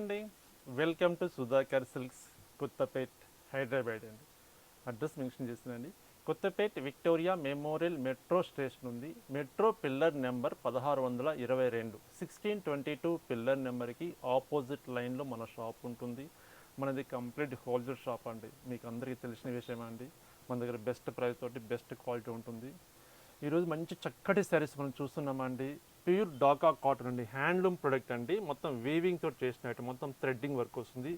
అండి. Welcome to Sudhakar silks Kothapet Hyderabad అండి. Address mention చేసిందండి Kothapet Victoria memorial metro station ఉంది. Metro pillar number పదహారు వందల ఇరవై రెండు. సిక్స్టీన్ ట్వంటీ టూ పిల్లర్ నెంబర్కి ఆపోజిట్ లైన్లో మన షాప్ ఉంటుంది. మనది కంప్లీట్ హోల్సేల్ షాప్ అండి. మీకు అందరికీ తెలిసిన విషయమే అండి? మన దగ్గర బెస్ట్ ప్రైస్ తోటి బెస్ట్ క్వాలిటీ ఉంటుంది. ఈరోజు మంచి చక్కటి శారీస్ మనం చూస్తున్నామండి ప్యూర్ డాకా కాటన్ అండి. హ్యాండ్లూమ్ ప్రొడక్ట్ అండి. మొత్తం వీవింగ్ తోటి చేసినట్టు మొత్తం థ్రెడ్డింగ్ వర్క్ వస్తుంది.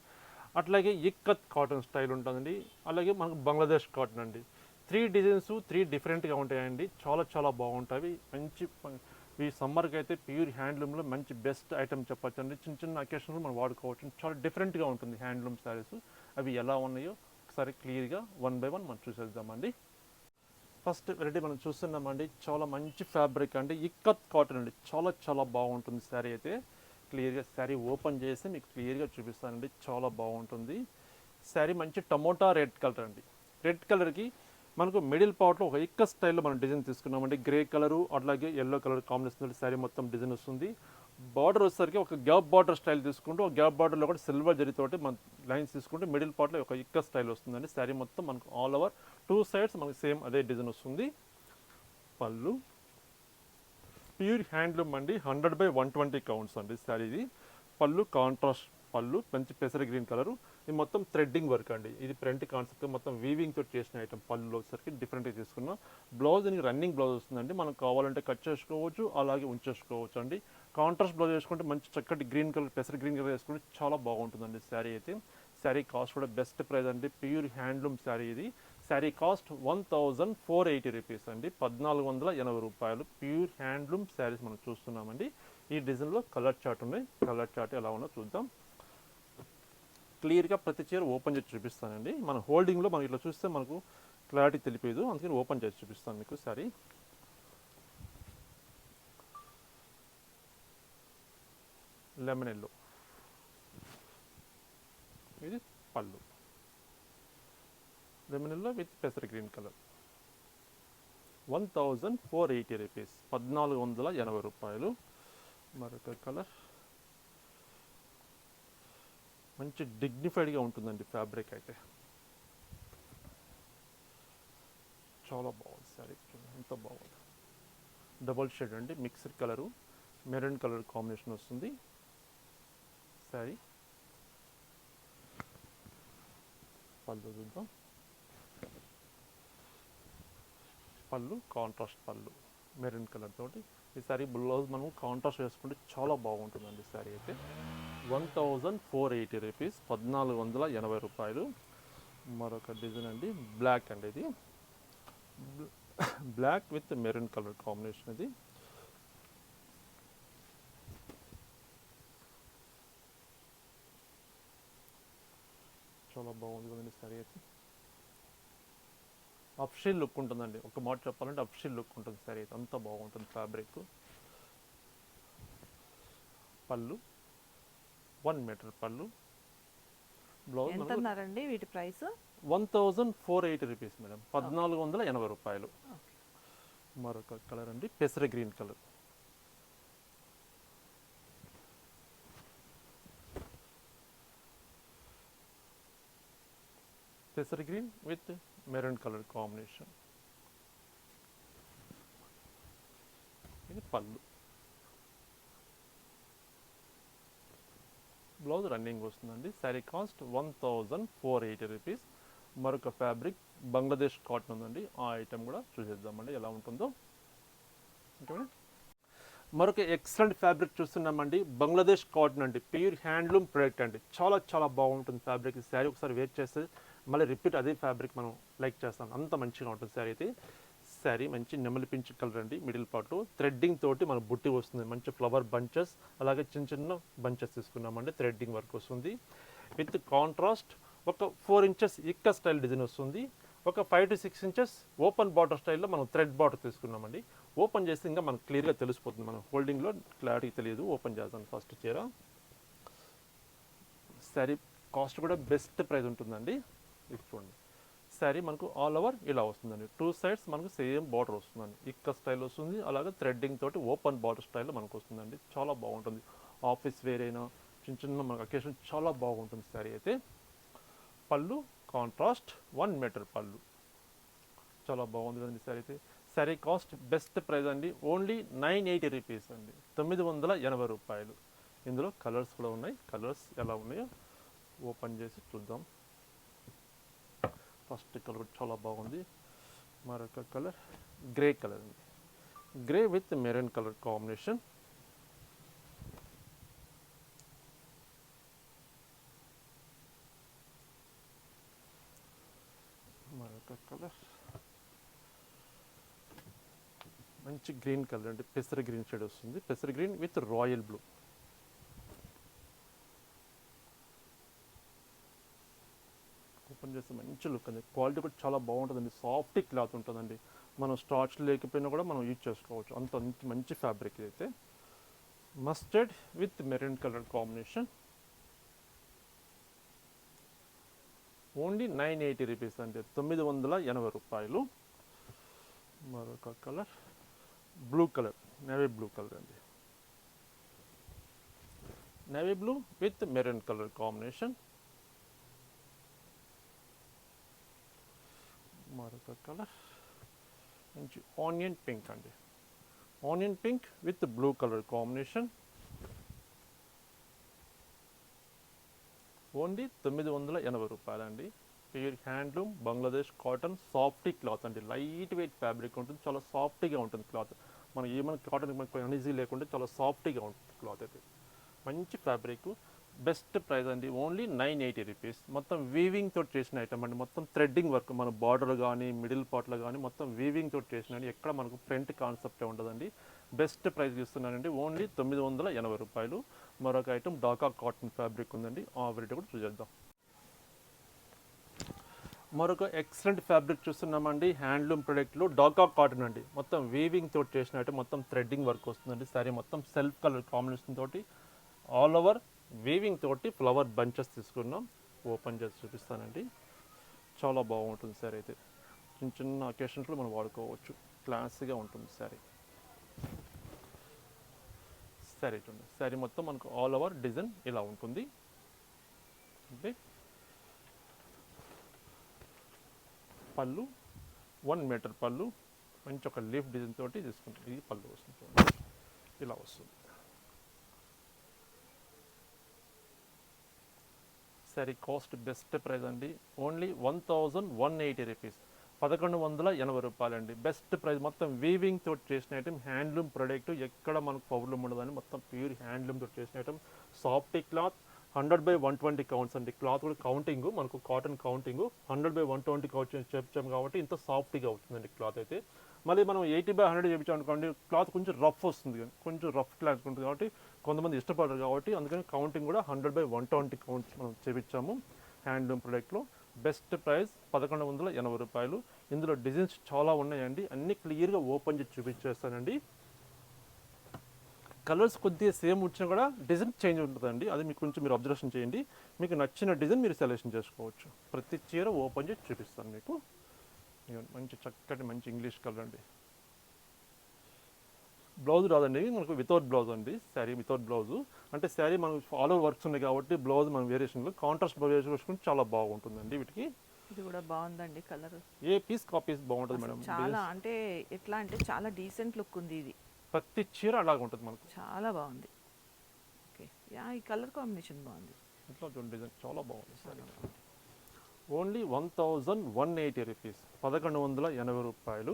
అట్లాగే ఇక్కత్ కాటన్ స్టైల్ ఉంటుందండి. అలాగే మనకు బంగ్లాదేశ్ కాటన్ అండి. త్రీ డిజైన్స్ త్రీ డిఫరెంట్గా ఉంటాయండి. చాలా చాలా బాగుంటాయి. మంచి ఈ సమ్మర్కి అయితే ప్యూర్ హ్యాండ్లూమ్లో మంచి బెస్ట్ ఐటమ్ చెప్పచ్చు అండి చిన్న చిన్న అకేషన్లో మనం వాడుకోవచ్చు. చాలా డిఫరెంట్గా ఉంటుంది హ్యాండ్లూమ్ శారీస్ అవి ఎలా ఉన్నాయో ఒకసారి క్లియర్గా వన్ బై వన్ మనం చూసేద్దామండి. ఫస్ట్ వెరైటీ మనం చూస్తున్నామండి. చాలా మంచి ఫ్యాబ్రిక్ అండి. ఇక్కత్ కాటన్ అండి. చాలా చాలా బాగుంటుంది శారీ అయితే. క్లియర్గా శారీ ఓపెన్ చేసి మీకు క్లియర్గా చూపిస్తానండి. చాలా బాగుంటుంది. శారీ మంచి టమోటా రెడ్ కలర్ అండి. రెడ్ కలర్కి మనకు మిడిల్ పార్ట్లో ఒక ఇక్క స్టైల్లో మనం డిజైన్ తీసుకున్నామండి. గ్రే కలరు అట్లాగే ఎల్లో కలర్ కాంబినేషన్ శారీ మొత్తం డిజైన్ వస్తుంది. బార్డర్ వచ్చేసరికి ఒక గ్యాప్ బార్డర్ స్టైల్ తీసుకుంటూ ఒక గ్యాప్ బార్డర్లో కూడా సిల్వర్ జరితోటి మన లైన్స్ తీసుకుంటే మిడిల్ పార్ట్లో ఒక ఇక్క స్టైల్ వస్తుందండి. శారీ మొత్తం మనకు ఆల్ ఓవర్ టూ సైడ్స్ మనకి సేమ్ అదే డిజైన్ వస్తుంది. పళ్ళు. ప్యూర్ హ్యాండ్లూమ్ అండి hundred by one twenty counts అండి శారీ ఇది. పళ్ళు కాంట్రాస్ట్ పళ్ళు మంచి పెసర గ్రీన్ కలరు ఇది మొత్తం థ్రెడ్డింగ్ వర్క్ అండి. ఇది ప్రింట్ కాన్సెప్ట్ మొత్తం వీవింగ్ తోటి చేసిన ఐటమ్ పళ్ళు వచ్చేసరికి డిఫరెంట్గా తీసుకున్నాం. బ్లౌజ్ దీనికి రన్నింగ్ బ్లౌజ్ వస్తుందండి. మనం కావాలంటే కట్ చేసుకోవచ్చు అలాగే ఉంచేసుకోవచ్చు అండి. కాంట్రాస్ట్ బ్లౌజ్ వేసుకుంటే మంచి చక్కటి గ్రీన్ కలర్ పెసర గ్రీన్ కలర్ వేసుకుంటే చాలా బాగుంటుందండి శారీ అయితే. శారీ కాస్ట్ కూడా బెస్ట్ ప్రైస్ అండి. ప్యూర్ హ్యాండ్లూమ్ శారీ ఇది. Sari cost one thousand four eighty rupees అండి. పద్నాలుగు వందల ఎనభై రూపాయలు. ప్యూర్ హ్యాండ్లూమ్ శారీస్ మనం చూస్తున్నామండి. ఈ డిజైన్లో కలర్ చార్ట్ ఉన్నాయి. కలర్ చార్ట్ ఎలా ఉన్నా చూద్దాం. క్లియర్గా ప్రతి చీర ఓపెన్ చేసి చూపిస్తానండి. మన హోల్డింగ్లో మనం ఇట్లా చూస్తే మనకు క్లారిటీ తెలిపేదు. అందుకని ఓపెన్ చేసి చూపిస్తాను మీకు సారీ లెమన్ ఎల్లో. ఇది pallu. Lemon with పెసర్ green colour. One thousand four eighty rupees పద్నాలుగు వందల ఎనభై రూపాయలు. మరొక కలర్. మంచి డిగ్నిఫైడ్గా ఉంటుందండి ఫ్యాబ్రిక్ అయితే. చాలా బాగుంది సారీ ఎంత బాగుంది. డబల్ షేడ్ అండి mixed colour maroon colour combination వస్తుంది. సారీ పళ్ళు చూద్దాం. పళ్ళు కాంట్రాస్ట్ పళ్ళు మెరూన్ కలర్ తోటి. ఈ సారీ బ్లౌజ్ మనం కాంట్రాస్ట్ వేసుకుంటే చాలా బాగుంటుందండి సారీ అయితే. One thousand four eighty rupees పద్నాలుగు వందల ఎనభై రూపాయలు. మరొక డిజైన్ అండి బ్లాక్ అండి ఇది. Black with maroon colour combination ఇది. చాలా బాగుంది కదండి సారీ అయితే. అప్షిల్ లుక్ ఉంటుందండి. ఒక మాట చెప్పాలంటే అప్షిల్ లుక్ ఉంటుంది సారీ. అంత బాగుంటుంది ఫ్యాబ్రిక్. పళ్ళు. వన్ మీటర్ పళ్ళు. బ్లౌజ్ ఎంత అన్నారండి వీటి price? One thousand four eighty rupees madam. పద్నాలుగు వందల ఎనభై రూపాయలు. మరొక కలర్ అండి. పెసర గ్రీన్ కలర్. పెసర green with maroon colour combination ఇది పళ్ళు బ్లౌజ్ రన్నింగ్ వస్తుందండి. Sari cost one thousand four eighty rupees మరొక ఫ్యాబ్రిక్ బంగ్లాదేశ్ కాటన్ ఉందండి. ఆ ఐటెం కూడా చూసేద్దామండి. ఎలా ఉంటుందో. మరొక ఎక్సలెంట్ ఫ్యాబ్రిక్ చూస్తున్నామండి. బంగ్లాదేశ్ కాటన్ అండి. ప్యూర్ హ్యాండ్లూమ్ ప్రొడక్ట్ అండి. చాలా చాలా బాగుంటుంది ఫ్యాబ్రిక్ శారీ ఒకసారి వేర్ చేస్తే మళ్ళీ రిపీట్ అదే ఫ్యాబ్రిక్ మనం లైక్ చేస్తాం. అంత మంచిగా ఉంటుంది శారీ అయితే. శారీ మంచి నెమలి పింక్ కలర్ అండి మిడిల్ పార్ట్. థ్రెడ్డింగ్ తోటి మన బుట్టి వస్తుంది. మంచి ఫ్లవర్ బంచెస్ అలాగే చిన్న చిన్న బంచెస్ తీసుకున్నామండి. థ్రెడ్డింగ్ వర్క్ వస్తుంది. విత్ కాంట్రాస్ట్ ఒక ఫోర్ ఇంచెస్ ఇక్క స్టైల్ డిజైన్ వస్తుంది. ఒక five to six inches open border స్టైల్లో మనం థ్రెడ్ బార్డర్ తీసుకున్నామండి. ఓపెన్ చేస్తే ఇంకా మనకు క్లియర్గా తెలిసిపోతుంది. మనం హోల్డింగ్లో క్లారిటీ తెలియదు. ఓపెన్ చేద్దాం ఫస్ట్ చీర. శారీ కాస్ట్ కూడా బెస్ట్ ప్రైస్ ఉంటుందండి. ఇది చూడండి. శారీ మనకు ఆల్ ఓవర్ ఇలా వస్తుందండి. టూ సైడ్స్ మనకు సేమ్ బార్డర్ వస్తుందండి. ఇక్క స్టైల్ వస్తుంది అలాగే థ్రెడ్డింగ్ తోటి ఓపెన్ బార్డర్ స్టైల్లో మనకు వస్తుందండి. చాలా బాగుంటుంది. ఆఫీస్ వేర్ అయినా చిన్న చిన్న మనకు అకేషన్ చాలా బాగుంటుంది శారీ అయితే. పళ్ళు కాంట్రాస్ట్ వన్ మీటర్ పళ్ళు. చాలా బాగుంది కదండి శారీ అయితే. శారీ కాస్ట్ బెస్ట్ ప్రైస్ అండి. ఓన్లీ నైన్ ఎయిటీ రూపీస్ అండి. తొమ్మిది వందల ఎనభై రూపాయలు. ఇందులో కలర్స్ కూడా ఉన్నాయి. కలర్స్ ఎలా ఉన్నాయో ఓపెన్ చేసి చూద్దాం. ఫస్ట్ కలర్ చాలా బాగుంది. మరొక కలర్ గ్రే కలర్ అండి grey with maroon colour combination. మరొక కలర్. మంచి గ్రీన్ కలర్ అంటే పెసర గ్రీన్ షేడ్ వస్తుంది. పెసర green with royal blue. Open చేస్తే మంచి లుక్ అండి. క్వాలిటీ కూడా చాలా బాగుంటుందండి. సాఫ్ట్ క్లాత్ ఉంటుందండి. మనం స్టార్చ్ లేకపోయినా కూడా మనం యూజ్ చేసుకోవచ్చు. అంత మంచి- ఫ్యాబ్రిక్ అయితే. Mustard with maroon colour combination. Only nine eighty rupees అండి. తొమ్మిది వందల ఎనభై రూపాయలు. మరొక colour. Blue colour. Navy blue colour అండి. Navy blue with maroon colour combination. మరొక కలర్. మంచి ఆనియన్ పింక్ అండి. Onion pink with blue colour combination. Only తొమ్మిది వందల ఎనభై రూపాయలండి. Pure handloom Bangladesh cotton softy cloth అండి. లైట్ వెయిట్ ఫ్యాబ్రిక్ ఉంటుంది చాలా సాఫ్ట్గా ఉంటుంది క్లాత్. మనం ఏమైనా కాటన్ మనకు అన్ఈజీ లేకుండా చాలా సాఫ్ట్గా ఉంటుంది క్లాత్ అయితే. మంచి ఫ్యాబ్రిక్ బెస్ట్ ప్రైస్ అండి. Only nine eighty rupees. మొత్తం వీవింగ్ తోటి చేసిన ఐటమ్ అండి. మొత్తం థ్రెడ్డింగ్ వర్క్ మన బార్డర్ కానీ మిడిల్ పార్ట్లో కానీ మొత్తం వీవింగ్ తోటి చేసిన అండి. ఎక్కడ మనకు ఫ్రంట్ కాన్సెప్టే ఉండదండి. బెస్ట్ ప్రైస్ ఇస్తున్నానండి ఓన్లీ తొమ్మిది వందల ఎనభై రూపాయలు. మరొక ఐటమ్ డాకా కాటన్ ఫ్యాబ్రిక్ ఉందండి. ఆ వెరైటీ కూడా చూసేద్దాం. మరొక ఎక్సలెంట్ ఫ్యాబ్రిక్ చూస్తున్నామండి. హ్యాండ్లూమ్ ప్రొడక్ట్లో డాకా కాటన్ అండి. మొత్తం వీవింగ్ తోటి చేసినట్టు మొత్తం థ్రెడ్డింగ్ వర్క్ వస్తుందండి. సారీ మొత్తం సెల్ఫ్ కలర్ కాంబినేషన్ తోటి ఆల్ ఓవర్ వీవింగ్ తోటి ఫ్లవర్ బంచెస్ తీసుకున్నాం. ఓపెన్ చేసి చూపిస్తానండి. చాలా బాగుంటుంది సారీ అయితే. చిన్న చిన్న అకేషన్స్లో మనం వాడుకోవచ్చు. క్లాసీగా ఉంటుంది సారీ సారీ చూడండి. సారీ మొత్తం మనకు ఆల్ ఓవర్ డిజైన్ ఇలా ఉంటుంది. ఓకే పళ్ళు వన్ మీటర్ పళ్ళు మంచి ఒక లీఫ్ డిజైన్ తోటి తీసుకుంటుంది ఇది పళ్ళు వస్తుంది ఇలా వస్తుంది. శారీ కాస్ట్ బెస్ట్ ప్రైస్ అండి. Only one thousand one eighty rupees పదకొండు వందల ఎనభై రూపాయలండి బెస్ట్ ప్రైస్ మొత్తం వీవింగ్ తోటి చేసిన ఐటమ్ హ్యాండ్లూమ్ ప్రోడక్ట్ ఎక్కడ మనకు పౌర్లం ఉండదని మొత్తం ప్యూర్ హ్యాండ్లూమ్ తోటి చేసిన item soft cloth hundred by one twenty counts అండి. క్లాత్ కూడా కౌంటింగ్ మనకు cotton counting hundred by one twenty count చెప్పాం కాబట్టి ఇంత సాఫ్ట్గా అవుతుందండి క్లాత్ అయితే. మళ్ళీ మనం ఎయిటీ బై హండ్రెడ్ చేయించాం అనుకోండి క్లాత్ కొంచెం రఫ్ వస్తుంది కానీ కొంచెం రఫ్ క్లాత్ ఉంటుంది కాబట్టి కొంతమంది ఇష్టపడరు కాబట్టి అందుకని కౌంటింగ్ కూడా hundred by one twenty count మనం చేపించాము. హ్యాండ్లూమ్ ప్రొడక్ట్లో బెస్ట్ ప్రైస్ పదకొండు వందల ఎనభై రూపాయలు. ఇందులో డిజైన్స్ చాలా ఉన్నాయండి. అన్నీ క్లియర్గా ఓపెన్ చేసి చూపించేస్తానండి. కలర్స్ కొద్దిగా సేమ్ వచ్చినా కూడా డిజైన్ చేంజ్ ఉంటుందండి. అది మీకు కొంచెం మీరు అబ్జర్వేషన్ చేయండి. మీకు నచ్చిన డిజైన్ మీరు సెలెక్షన్ చేసుకోవచ్చు. ప్రతి చీర ఓపెన్ చేసి చూపిస్తాను మీకు. మంచి చక్కటి మంచి ఇంగ్లీష్ కలర్ అండి. బ్లౌజ్ రాదండి మనకు వితౌట్ బ్లౌజ్ అండి శారీ వితౌట్ బ్లౌజ్ అంటే శారీ మనకు ఆల్ ఓవర్ వర్క్స్ ఉన్నాయి కాబట్టి బ్లౌజ్ మన వేరియేషన్లో కాంట్రాస్ట్ బ్లౌజ్ వేసుకుంటే చాలా బాగుంటుందండి వీటికి. ఇది కూడా బాగుందండి కలర్ ఏ పీస్ కాపీస్ బాగుంటుంది మేడం చాలా అంటే ఎట్లా అంటే చాలా డీసెంట్ లుక్ ఉంది ఇది. ప్రతి చీర అలాగ ఉంటుంది మనకు. చాలా బాగుంది. ఓకే యా ఈ కలర్ కాంబినేషన్ బాగుంది. ఇట్లా డిజైన్ చాలా బాగుంది sari only one thousand one eighty rupees పదకొండు వందల ఎనభై రూపాయలు.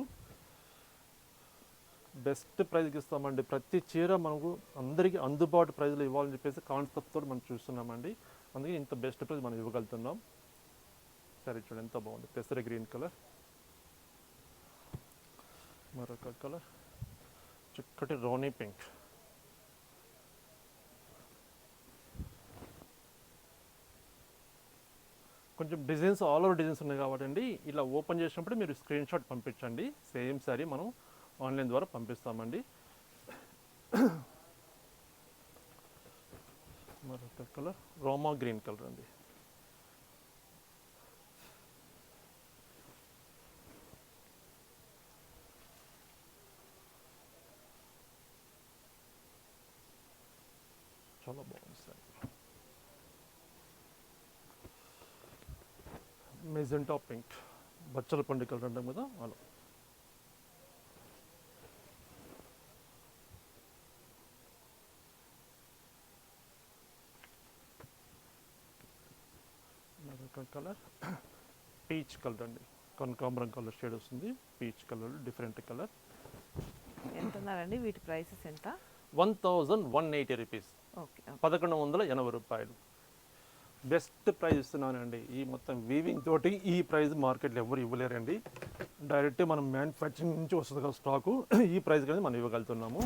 బెస్ట్ ప్రైజ్కి ఇస్తామండి ప్రతి చీర మనకు అందరికీ అందుబాటు ప్రైజ్లు ఇవ్వాలని చెప్పేసి కాన్సెప్ట్తో మనం చూస్తున్నామండి. అందుకే ఇంత బెస్ట్ ప్రైజ్ మనం ఇవ్వగలుగుతున్నాం. సరే చూడండి ఎంత బాగుంది. పెసర గ్రీన్ కలర్. మరొక కలర్. చిక్కటి రోనీ పింక్. కొంచెం డిజైన్స్ ఆల్ ఓవర్ డిజైన్స్ ఉన్నాయి కాబట్టి అండి ఇలా ఓపెన్ చేసినప్పుడు మీరు స్క్రీన్ షాట్ పంపించండి. సేమ్ సారీ మనం ఆన్లైన్ ద్వారా పంపిస్తామండి. మరొక కలర్ రోమా గ్రీన్ కలర్ అండి. చాలా బాగుంది సార్. మెజెంటా పింక్ బచ్చల పండుగలు అంటాం కదా అలా కలర్ పీచ్ కలర్ అండి. కనకాంబరం కలర్ షేడ్ వస్తుంది. పీచ్ కలర్ డిఫరెంట్ కలర్ ఎంత ఉన్నారండి వీటి ప్రైసెస్ ఎంత? One thousand one eighty rupees. Okay పదకొండు వందల ఎనభై రూపాయలు. బెస్ట్ ప్రైస్ ఇస్తున్నానండి. ఈ మొత్తం వీవింగ్ తోటి ఈ ప్రైస్ మార్కెట్లో ఎవరు ఇవ్వలేరండి. డైరెక్ట్ మనం మ్యానుఫ్యాక్చరింగ్ నుంచి వస్తుంది కదా స్టాకు ఈ ప్రైస్ కానీ మనం ఇవ్వగలుగుతున్నాము.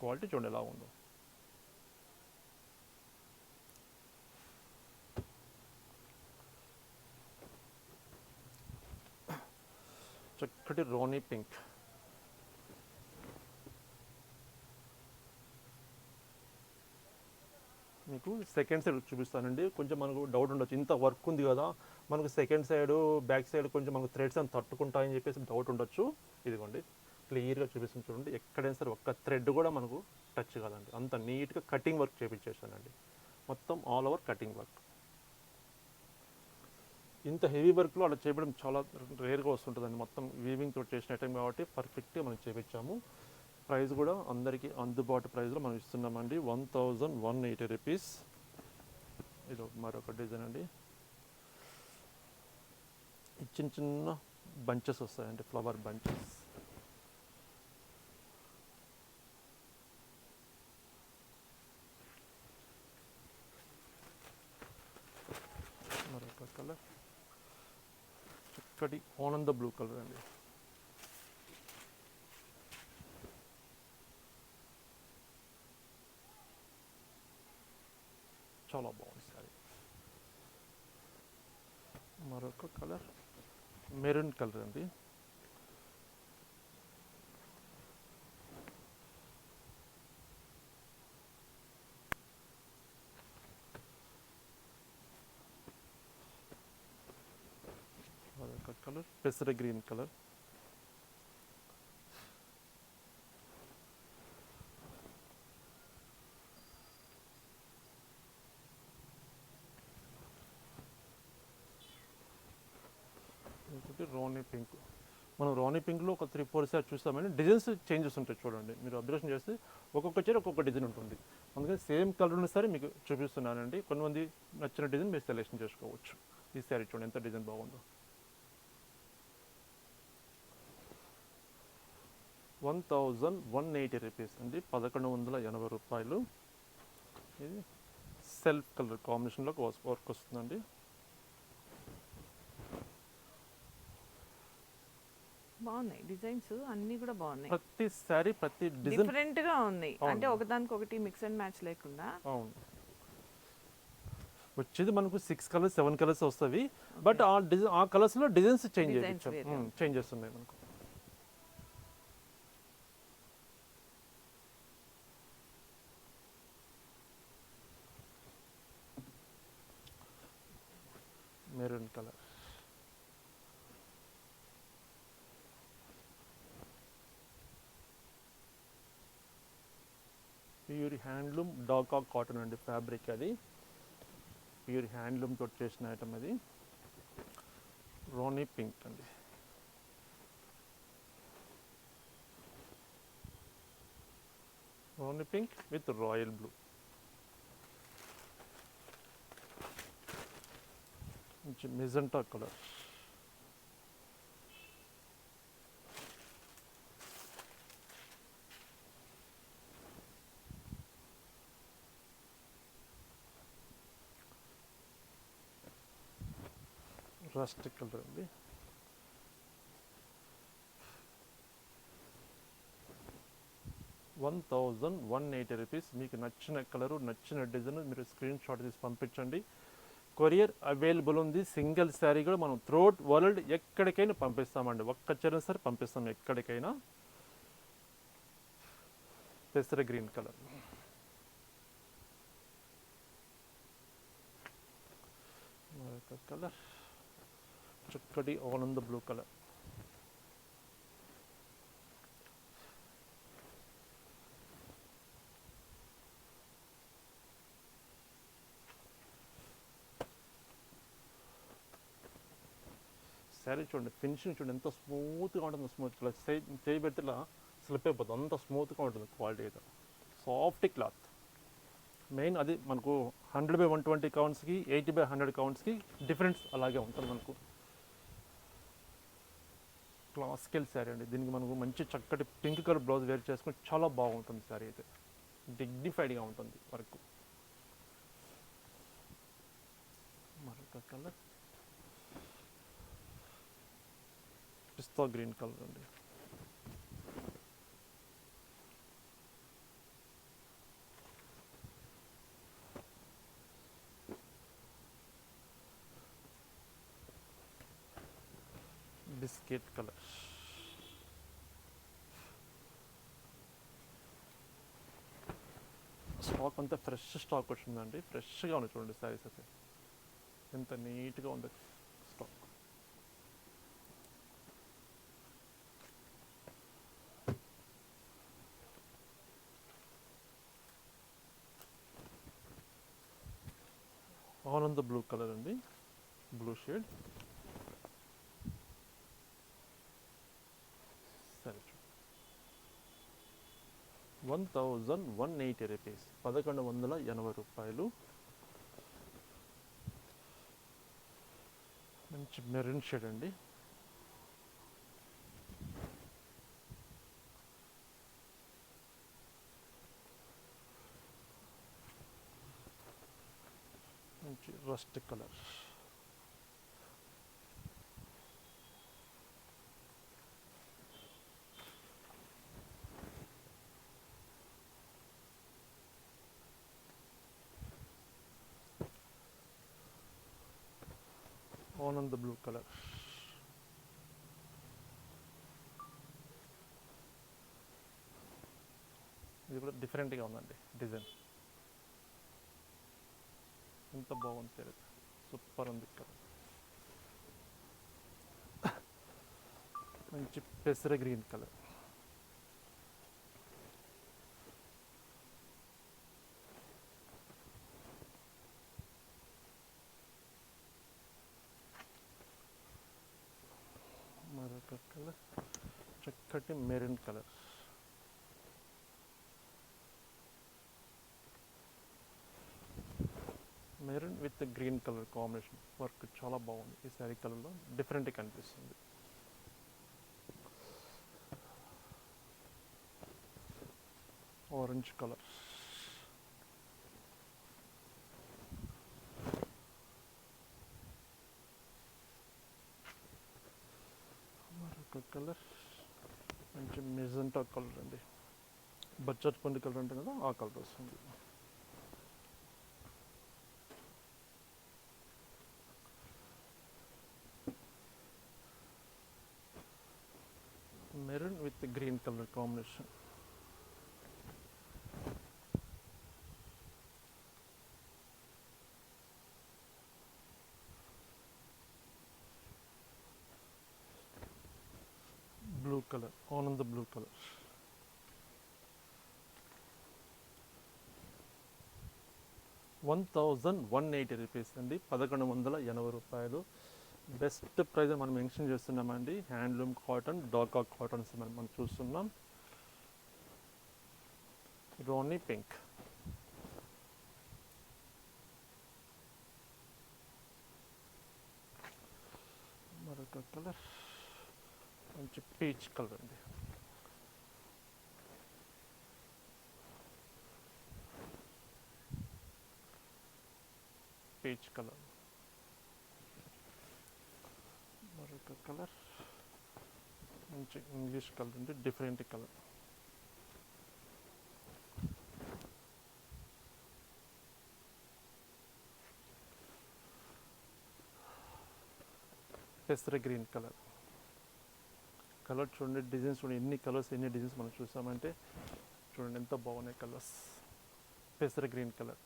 క్వాలిటీ చూడండి ఎలా ఉందో. ఒకటి రోనీ పింక్. మీకు సెకండ్ సైడ్ చూపిస్తానండి. కొంచెం మనకు డౌట్ ఉండొచ్చు. ఇంత వర్క్ ఉంది కదా. మనకు సెకండ్ సైడ్ బ్యాక్ సైడ్ కొంచెం మనకు థ్రెడ్స్ అని తట్టుకుంటాయని చెప్పేసి డౌట్ ఉండొచ్చు. ఇదిగోండి. క్లియర్గా చూపిస్తుంది చూడండి. ఎక్కడైనా సరే ఒక్క థ్రెడ్ కూడా మనకు టచ్ కాదండి. అంత నీట్గా కటింగ్ వర్క్ చేపించేసానండి మొత్తం ఆల్ ఓవర్ కటింగ్ వర్క్ ఇంత హెవీ వర్క్లో అలా చేయడం చాలా రేర్గా వస్తుంటుందండి. మొత్తం వీవింగ్ తోటి చేసిన ఐటమ్ కాబట్టి పర్ఫెక్ట్గా మనం చేపించాము ప్రైస్ కూడా అందరికీ అందుబాటు ప్రైస్లో మనం ఇస్తున్నామండి. One thousand one eighty rupees. ఇది మరొక డిజైన్ అండి. చిన్న చిన్న బంచెస్ వస్తాయండి ఫ్లవర్ బంచెస్. మరొక కలర్. చక్కటి ఆనంద బ్లూ కలర్ అండి చాలా బాగుంది సారీ మరొక కలర్ మెరూన్ కలర్ అండి మరొక కలర్ పెసర గ్రీన్ కలర్. ఇంకోటి రోనీ పింక్. మనం రోనీ పింక్లో ఒక త్రీ ఫోర్ సార్ చూస్తామని డిజైన్స్ చేంజెస్ ఉంటాయి చూడండి. మీరు అబ్జర్వేషన్ చేస్తే ఒక్కొక్క చీర ఒక్కొక్క డిజైన్ ఉంటుంది. అందుకని సేమ్ కలర్ ఉన్న సరే మీకు చూపిస్తున్నానండి. కొంతమంది నచ్చిన డిజైన్ మీరు సెలెక్షన్ చేసుకోవచ్చు. ఈ సారీ చూడండి ఎంత డిజైన్ బాగుందో. One thousand one eighty rupees అండి. పదకొండు వందల ఎనభై రూపాయలు. ఇది సెల్ఫ్ కలర్ కాంబినేషన్లో వర్క్ వస్తుందండి. బాగున్నాయి డిజైన్స్ అన్నీ కూడా బాగున్నాయి. ప్రతి సారీ ప్రతి డిజైన్ డిఫరెంట్గా ఉన్నాయి. అవును. అంటే ఒకదానికి ఒకటి మిక్స్ అండ్ మ్యాచ్ లేకుండా. అవును. వచ్చేది మనకు సిక్స్ కలర్స్ సెవెన్ కలర్స్ వస్తాయి బట్ ఆ డిజైన్ ఆ కలర్స్లో డిజైన్స్ చేంజ్ Designs చేయించాం. వేరే. చేంజ్ చేస్తున్నాయి మనకు maroon colour pure handloom Dhaka cotton అండి ఫ్యాబ్రిక్ అది. ప్యూర్ హ్యాండ్లూమ్ తోటి చేసిన ఐటమ్ అది. రోనీ పింక్ అండి. రోనీ పింక్ విత్ రాయల్ బ్లూ. మంచి కలర్. రస్ట్ ఉంటుంది one thousand one eighty rupees మీకు నచ్చిన కలరు నచ్చిన డిజైన్ మీరు స్క్రీన్ షాట్ తీసి పంపించండి. కొరియర్ అవైలబుల్ ఉంది. సింగిల్ శారీ కూడా మనం త్రోట్ వరల్డ్ ఎక్కడికైనా పంపిస్తామండి. ఒక్క చీర సరే పంపిస్తాం ఎక్కడికైనా. పెసర గ్రీన్ కలర్ కలర్ చక్కటి ఆనంద బ్లూ కలర్. శారీ చూడండి ఫినిషింగ్ చూడండి ఎంత స్మూత్గా ఉంటుంది స్మూత్ ఇలా చేయి పెడితే స్లిప్ అయిపోతుంది. అంత స్మూత్గా ఉంటుంది క్వాలిటీ అయితే. సాఫ్ట్ క్లాత్ మెయిన్ అది మనకు హండ్రెడ్ బై వన్ ట్వంటీ కౌంట్స్కి ఎయిటీ బై హండ్రెడ్ కౌంట్స్కి డిఫరెన్స్ అలాగే ఉంటుంది మనకు. క్లాసికల్ శారీ అండి. దీనికి మనకు మంచి చక్కటి పింక్ కలర్ బ్లౌజ్ వేర్ చేసుకుని చాలా బాగుంటుంది శారీ అయితే. డిగ్నిఫైడ్గా ఉంటుంది వర్క్. మరొక కలర్. పిస్తా గ్రీన్ కలర్ అండి. Teeth కలర్ స్టాక్ అంతా ఫ్రెష్ స్టాక్ వచ్చిందండి. ఫ్రెష్గా ఉంది చూడండి సారీస్ అయితే. ఎంత నీట్గా ఉంది స్టాక్ ఆనంద బ్లూ కలర్ అండి. బ్లూ షేడ్ సరే one thousand one eighty rupees పదకొండు వందల ఎనభై రూపాయలు. మంచి మెరూన్ షేడ్ అండి. మంచి రస్ట్ కలర్. ఆనంద బ్లూ కలర్ ఇది కూడా డిఫరెంట్గా ఉందండి డిజైన్ ఎంత బాగుంది సార్ సూపర్ ఉంది కలర్ మంచి పెసర గ్రీన్ కలర్ మరొక కలర్ చక్కటి maroon colour maroon with green colour combination work చాలా బాగుంది ఈ శారీ కలర్లో డిఫరెంట్ కనిపిస్తుంది ఆరెంజ్ కలర్ మరొక కలర్ మంచి మెజంటా కలర్ అండి. బచ్చట్ పండు కలర్ అంటే కదా ఆ కలర్ వస్తుంది. Maroon with green colour combination. Blue colour ఆనంద blue colour one thousand one eighty rupees అండి. పదకొండు వందల ఎనభై రూపాయలు. బెస్ట్ ప్రైస్ మనం మెన్షన్ చేస్తున్నామండి. హ్యాండ్లూమ్ కాటన్ డాకా కాటన్స్ మనం మనం చూస్తున్నాం. రోనీ పింక్ మరొక కలర్ మంచి పీచ్ కలర్ అండి పీచ్ కలర్ మరొక కలర్ మంచి ఇంగ్లీష్ కలర్ అండి డిఫరెంట్ కలర్ పెసర గ్రీన్ కలర్ కలర్ చూడండి డిజైన్స్ చూడండి ఎన్ని కలర్స్ ఎన్ని డిజైన్స్ మనం చూసామంటే చూడండి ఎంత బాగున్నాయి కలర్స్. పెసర గ్రీన్ కలర్.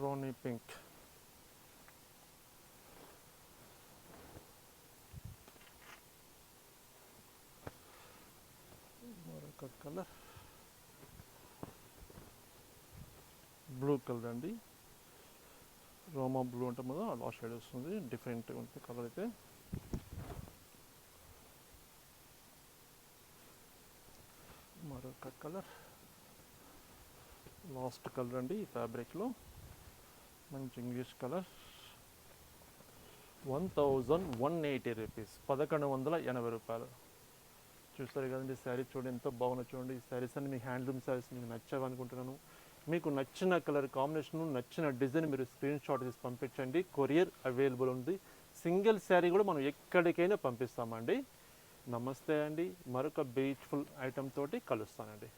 రోనీ పింక్. మరొక కలర్. బ్లూ కలర్ అండి. రోమా బ్లూ అంటే కదా అలా షేడ్ వస్తుంది. డిఫరెంట్ ఉంటుంది కలర్ అయితే. మరొక కలర్ లాస్ట్ కలర్ అండి ఈ ఫ్యాబ్రిక్లో మంచి English colour one thousand one eighty rupees పదకొండు వందల ఎనభై రూపాయలు. చూస్తారు కదండి శారీ చూడండి ఎంతో బాగున్నా చూడండి. ఈ శారీస్ అన్ని మీ హ్యాండ్లూమ్ శారీస్ మీకు నచ్చావనుకుంటున్నాను అనుకుంటున్నాను మీకు నచ్చిన కలర్ కాంబినేషన్ నచ్చిన డిజైన్ మీరు స్క్రీన్ షాట్ తీసి పంపించండి. కొరియర్ అవైలబుల్ ఉంది. సింగిల్ శారీ కూడా మనం ఎక్కడికైనా పంపిస్తామండి. నమస్తే అండి. మరొక బ్యూటిఫుల్ ఐటెం తోటి కలుస్తానండి.